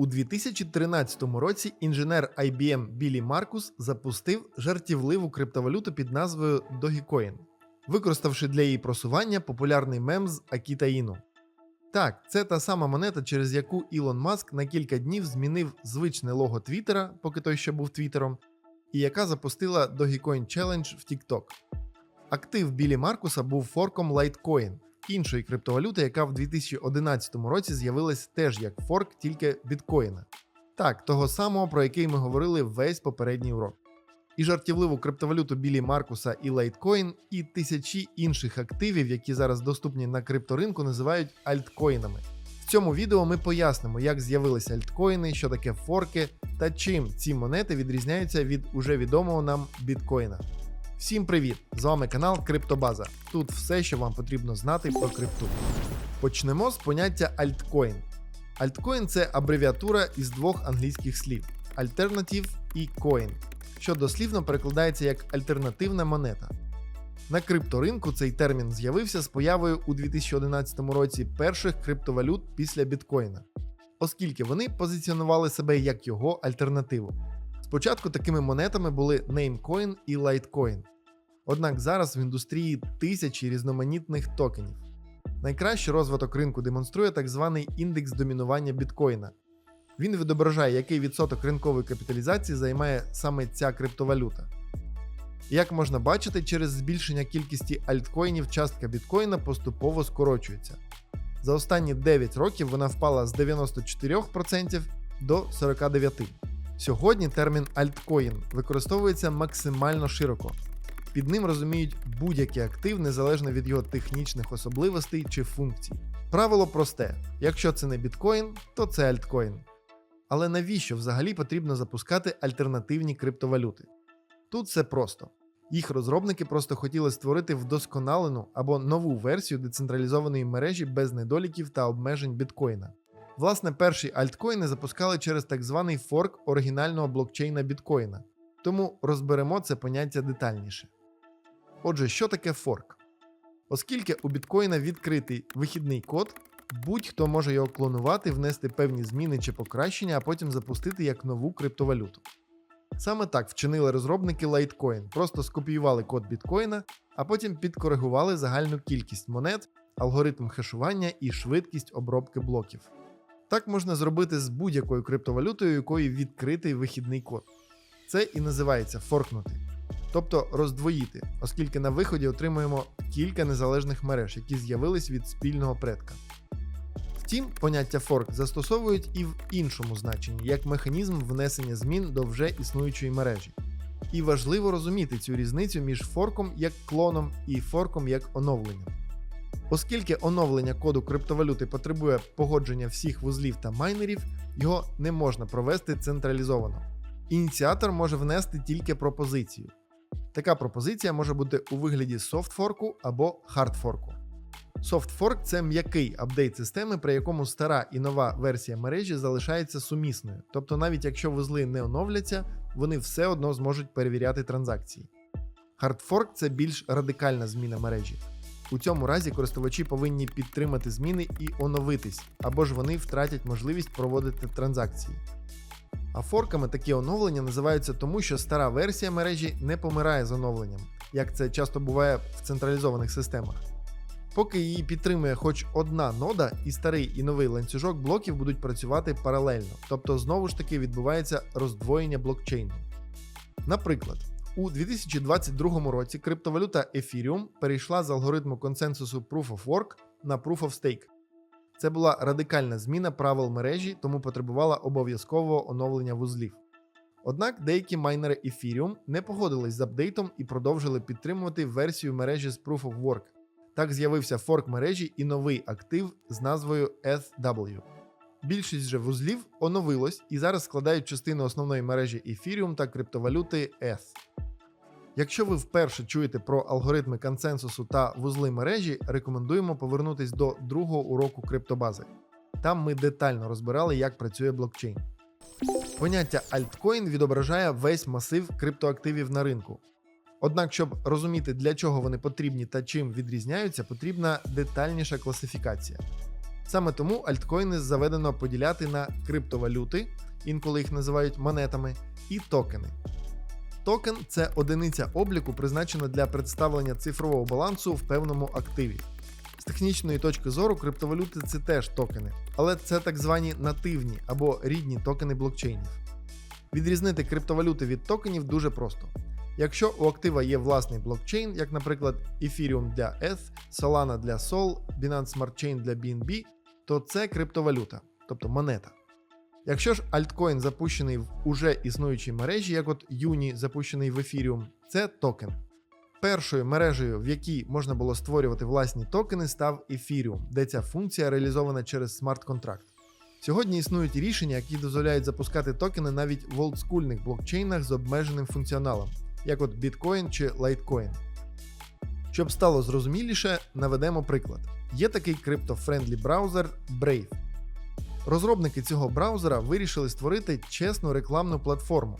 У 2013 році інженер IBM Білі Маркус запустив жартівливу криптовалюту під назвою Dogecoin, використавши для її просування популярний мем з Акіта Іну. Так, це та сама монета, через яку Ілон Маск на кілька днів змінив звичне лого Твіттера, поки той ще був Твіттером, і яка запустила Dogecoin Challenge в TikTok. Актив Білі Маркуса був форком Litecoin, іншої криптовалюти, яка в 2011 році з'явилась теж як форк, тільки біткоїна. Так, того самого, про який ми говорили весь попередній урок. І жартівливу криптовалюту Білі Маркуса і Litecoin, і тисячі інших активів, які зараз доступні на крипторинку, називають альткоїнами. В цьому відео ми пояснимо, як з'явилися альткоїни, що таке форки та чим ці монети відрізняються від уже відомого нам біткоїна. Всім привіт! З вами канал Криптобаза. Тут все, що вам потрібно знати про крипту. Почнемо з поняття альткоін. Альткоін це абревіатура із двох англійських слів: Alternative і Coin, що дослівно перекладається як альтернативна монета. На крипторинку цей термін з'явився з появою у 2011 році перших криптовалют після біткоїна, оскільки вони позиціонували себе як його альтернативу. Спочатку такими монетами були Namecoin і Litecoin. Однак зараз в індустрії тисячі різноманітних токенів. Найкращий розвиток ринку демонструє так званий індекс домінування біткоїна. Він відображає, який відсоток ринкової капіталізації займає саме ця криптовалюта. Як можна бачити, через збільшення кількості альткоїнів частка біткоїна поступово скорочується. За останні 9 років вона впала з 94% до 49%. Сьогодні термін альткоін використовується максимально широко. Під ним розуміють будь-який актив незалежно від його технічних особливостей чи функцій. Правило просте: якщо це не біткоін, то це альткоін. Але навіщо взагалі потрібно запускати альтернативні криптовалюти? Тут все просто. Їх розробники просто хотіли створити вдосконалену або нову версію децентралізованої мережі без недоліків та обмежень біткоїна. Власне, перші альткоїни запускали через так званий форк оригінального блокчейна біткоїна, тому розберемо це поняття детальніше. Отже, що таке форк? Оскільки у біткоїна відкритий вихідний код, будь-хто може його клонувати, внести певні зміни чи покращення, а потім запустити як нову криптовалюту. Саме так вчинили розробники Litecoin, просто скопіювали код біткоїна, а потім підкоригували загальну кількість монет, алгоритм хешування і швидкість обробки блоків. Так можна зробити з будь-якою криптовалютою, якої відкритий вихідний код. Це і називається форкнути, тобто роздвоїти, оскільки на виході отримуємо кілька незалежних мереж, які з'явились від спільного предка. Втім, поняття форк застосовують і в іншому значенні, як механізм внесення змін до вже існуючої мережі. І важливо розуміти цю різницю між форком як клоном і форком як оновленням. Оскільки оновлення коду криптовалюти потребує погодження всіх вузлів та майнерів, його не можна провести централізовано. Ініціатор може внести тільки пропозицію. Така пропозиція може бути у вигляді софтфорку або хардфорку. Софтфорк це м'який апдейт системи, при якому стара і нова версія мережі залишається сумісною. Тобто, навіть якщо вузли не оновляться, вони все одно зможуть перевіряти транзакції. Хардфорк це більш радикальна зміна мережі. У цьому разі користувачі повинні підтримати зміни і оновитись, або ж вони втратять можливість проводити транзакції. А форками такі оновлення називаються тому, що стара версія мережі не помирає з оновленням, як це часто буває в централізованих системах. Поки її підтримує хоч одна нода, і старий і новий ланцюжок блоків будуть працювати паралельно, тобто знову ж таки відбувається роздвоєння блокчейну. Наприклад, у 2022 році криптовалюта Ethereum перейшла з алгоритму консенсусу Proof of Work на Proof of Stake. Це була радикальна зміна правил мережі, тому потребувала обов'язкового оновлення вузлів. Однак деякі майнери Ethereum не погодились з апдейтом і продовжили підтримувати версію мережі з Proof of Work. Так з'явився форк мережі і новий актив з назвою ETHW. Більшість же вузлів оновилось і зараз складають частину основної мережі Ethereum та криптовалюти ETH. Якщо ви вперше чуєте про алгоритми консенсусу та вузли мережі, рекомендуємо повернутись до другого уроку криптобази. Там ми детально розбирали, як працює блокчейн. Поняття альткоін відображає весь масив криптоактивів на ринку. Однак, щоб розуміти, для чого вони потрібні та чим відрізняються, потрібна детальніша класифікація. Саме тому альткоїни заведено поділяти на криптовалюти, інколи їх називають монетами, і токени. Токен це одиниця обліку, призначена для представлення цифрового балансу в певному активі. З технічної точки зору, криптовалюти це теж токени, але це так звані нативні або рідні токени блокчейнів. Відрізнити криптовалюти від токенів дуже просто. Якщо у актива є власний блокчейн, як, наприклад, Ethereum для ETH, Solana для Sol, Binance Smart Chain для BNB, то це криптовалюта, тобто монета. Якщо ж альткоін запущений в уже існуючій мережі, як от Юні запущений в Ethereum, це токен. Першою мережею, в якій можна було створювати власні токени, став Ethereum, де ця функція реалізована через смарт-контракт. Сьогодні існують рішення, які дозволяють запускати токени навіть в олдскульних блокчейнах з обмеженим функціоналом, як от Bitcoin чи Litecoin. Щоб стало зрозуміліше, наведемо приклад. Є такий криптофрендлі браузер Brave. Розробники цього браузера вирішили створити чесну рекламну платформу,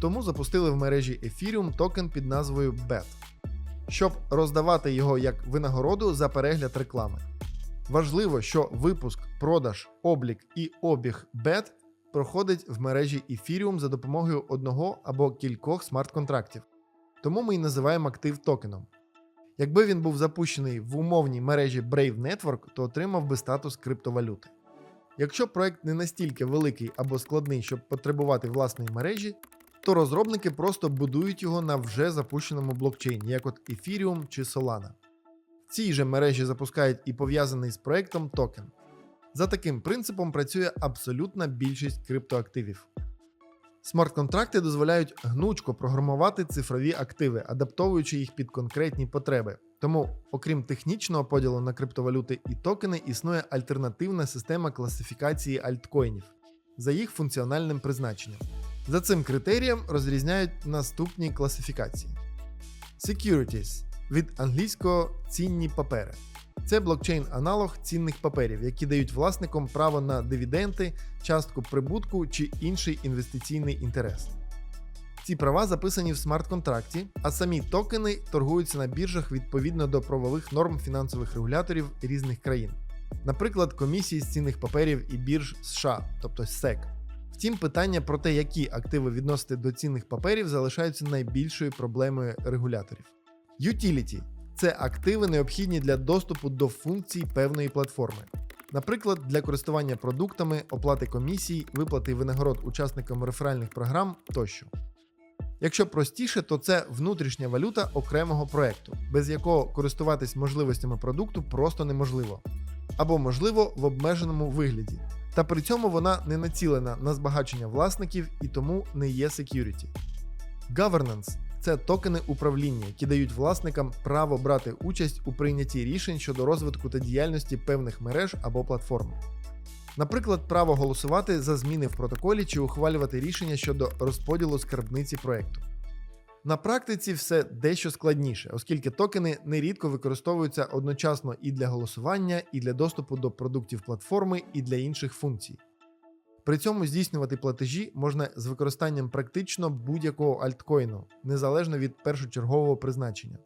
тому запустили в мережі Ethereum токен під назвою BET, щоб роздавати його як винагороду за перегляд реклами. Важливо, що випуск, продаж, облік і обіг BET проходить в мережі Ethereum за допомогою одного або кількох смарт-контрактів. Тому ми і називаємо актив токеном. Якби він був запущений в умовній мережі Brave Network, то отримав би статус криптовалюти. Якщо проект не настільки великий або складний, щоб потребувати власної мережі, то розробники просто будують його на вже запущеному блокчейні, як от Ethereum чи Solana. В цій же мережі запускають і пов'язаний з проектом токен. За таким принципом працює абсолютна більшість криптоактивів. Смарт-контракти дозволяють гнучко програмувати цифрові активи, адаптовуючи їх під конкретні потреби. Тому, окрім технічного поділу на криптовалюти і токени, існує альтернативна система класифікації альткоїнів за їх функціональним призначенням. За цим критерієм розрізняють наступні класифікації: Securities від англійського цінні папери. Це блокчейн-аналог цінних паперів, які дають власникам право на дивіденти, частку прибутку чи інший інвестиційний інтерес. Ці права записані в смарт-контракті, а самі токени торгуються на біржах відповідно до правових норм фінансових регуляторів різних країн, наприклад, комісії з цінних паперів і бірж США, тобто SEC. Втім, питання про те, які активи відносити до цінних паперів, залишаються найбільшою проблемою регуляторів. Utility – це активи, необхідні для доступу до функцій певної платформи, наприклад, для користування продуктами, оплати комісій, виплати винагород учасникам реферальних програм тощо. Якщо простіше, то це внутрішня валюта окремого проекту, без якого користуватись можливостями продукту просто неможливо, або можливо в обмеженому вигляді. Та при цьому вона не націлена на збагачення власників і тому не є security. Governance – це токени управління, які дають власникам право брати участь у прийнятті рішень щодо розвитку та діяльності певних мереж або платформ. Наприклад, право голосувати за зміни в протоколі чи ухвалювати рішення щодо розподілу скарбниці проекту. На практиці все дещо складніше, оскільки токени нерідко використовуються одночасно і для голосування, і для доступу до продуктів платформи, і для інших функцій. При цьому здійснювати платежі можна з використанням практично будь-якого альткоїну, незалежно від першочергового призначення.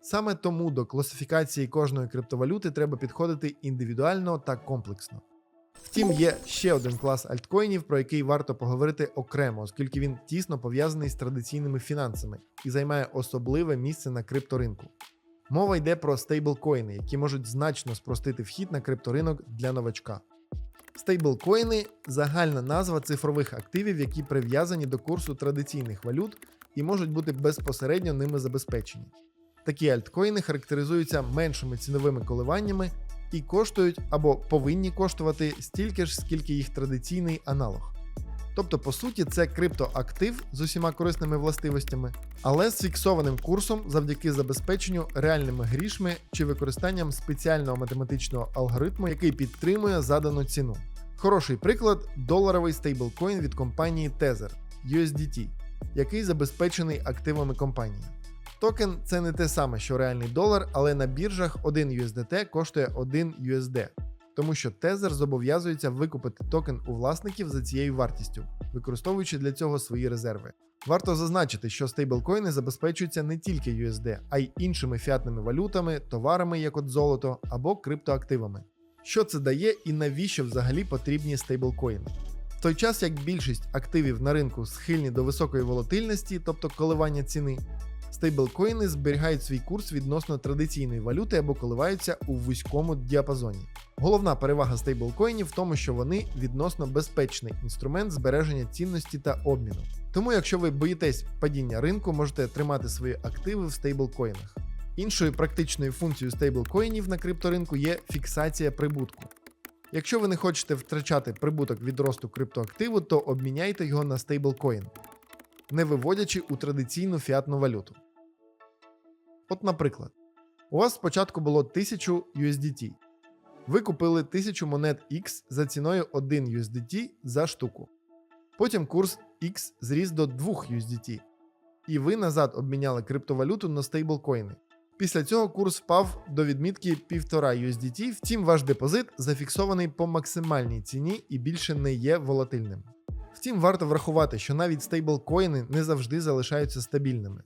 Саме тому до класифікації кожної криптовалюти треба підходити індивідуально та комплексно. Втім, є ще один клас альткоїнів, про який варто поговорити окремо, оскільки він тісно пов'язаний з традиційними фінансами і займає особливе місце на крипторинку. Мова йде про стейблкоїни, які можуть значно спростити вхід на крипторинок для новачка. Стейблкоїни загальна назва цифрових активів, які прив'язані до курсу традиційних валют і можуть бути безпосередньо ними забезпечені. Такі альткоїни характеризуються меншими ціновими коливаннями і коштують або повинні коштувати стільки ж, скільки їх традиційний аналог. Тобто, по суті, це криптоактив з усіма корисними властивостями, але з фіксованим курсом завдяки забезпеченню реальними грішми чи використанням спеціального математичного алгоритму, який підтримує задану ціну. Хороший приклад доларовий стейблкоін від компанії Tether USDT, який забезпечений активами компанії. Токен це не те саме, що реальний долар, але на біржах 1 USDT коштує 1 USD, тому що Tether зобов'язується викупити токен у власників за цією вартістю, використовуючи для цього свої резерви. Варто зазначити, що стейблкоїни забезпечуються не тільки USD, а й іншими фіатними валютами, товарами, як от золото або криптоактивами. Що це дає і навіщо взагалі потрібні стейблкоїни? В той час як більшість активів на ринку схильні до високої волатильності, тобто коливання ціни, стейблкоїни зберігають свій курс відносно традиційної валюти або коливаються у вузькому діапазоні. Головна перевага стейблкоїнів в тому, що вони відносно безпечний інструмент збереження цінності та обміну. Тому, якщо ви боїтесь падіння ринку, можете тримати свої активи в стейблкоїнах. Іншою практичною функцією стейблкоїнів на крипторинку є фіксація прибутку. Якщо ви не хочете втрачати прибуток від росту криптоактиву, то обміняйте його на стейблкоін, не виводячи у традиційну фіатну валюту. От, наприклад, у вас спочатку було 1000 USDT. Ви купили 1000 монет X за ціною 1 USDT за штуку. Потім курс X зріс до 2 USDT, і ви назад обміняли криптовалюту на стейблкоїни. Після цього курс впав до відмітки 1,5 USDT, втім ваш депозит зафіксований по максимальній ціні і більше не є волатильним. Втім, варто врахувати, що навіть стейблкоїни не завжди залишаються стабільними.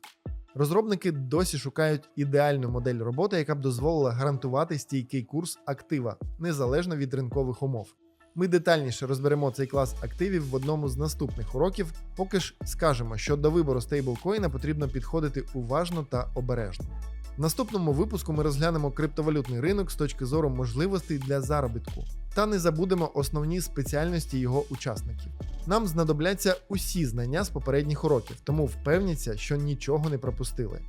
Розробники досі шукають ідеальну модель роботи, яка б дозволила гарантувати стійкий курс актива незалежно від ринкових умов. Ми детальніше розберемо цей клас активів в одному з наступних уроків. Поки ж скажемо, що до вибору стейблкоїна потрібно підходити уважно та обережно. В наступному випуску ми розглянемо криптовалютний ринок з точки зору можливостей для заробітку та не забудемо основні спеціальності його учасників. Нам знадобляться усі знання з попередніх уроків, тому впевніться, що нічого не пропустили.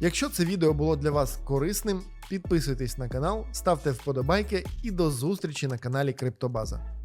Якщо це відео було для вас корисним, підписуйтесь на канал, ставте вподобайки і до зустрічі на каналі Криптобаза.